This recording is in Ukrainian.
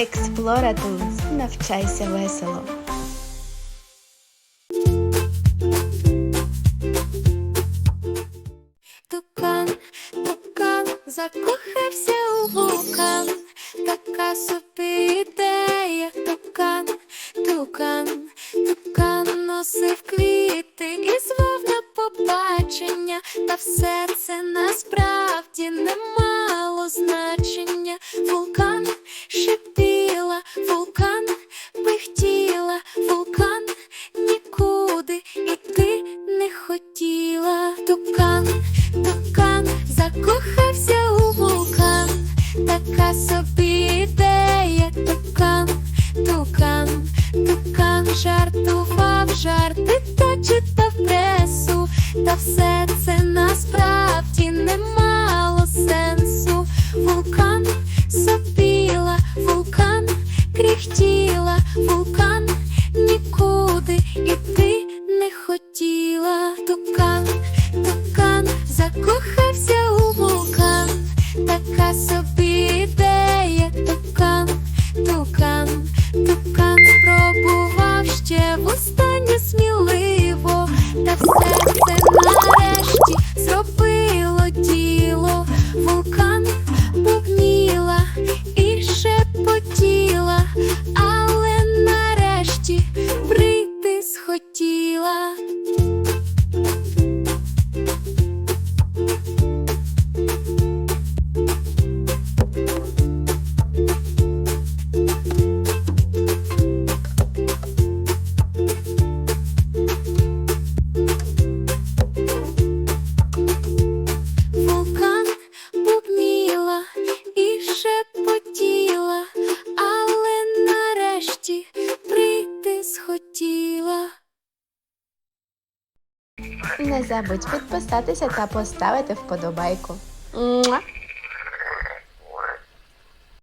Експлора Tools. Навчайся весело. Тукан, тукан, закохався у вулкан, така собі ідея, тукан, тукан, тукан носив квіти і звав на побачення, та все це насправді не мало значення. Тукан, тукан, закохався у вулкан, така собі ідея, тукан, тукан, тукан жартував жарти та читав пресу, та все це насправді не мало сенсу. Вулкан сопіла, вулкан кряхтіла, вулкан нікуди іти не хотіла. Тукан, закохався Не забудь підписатися та поставити вподобайку.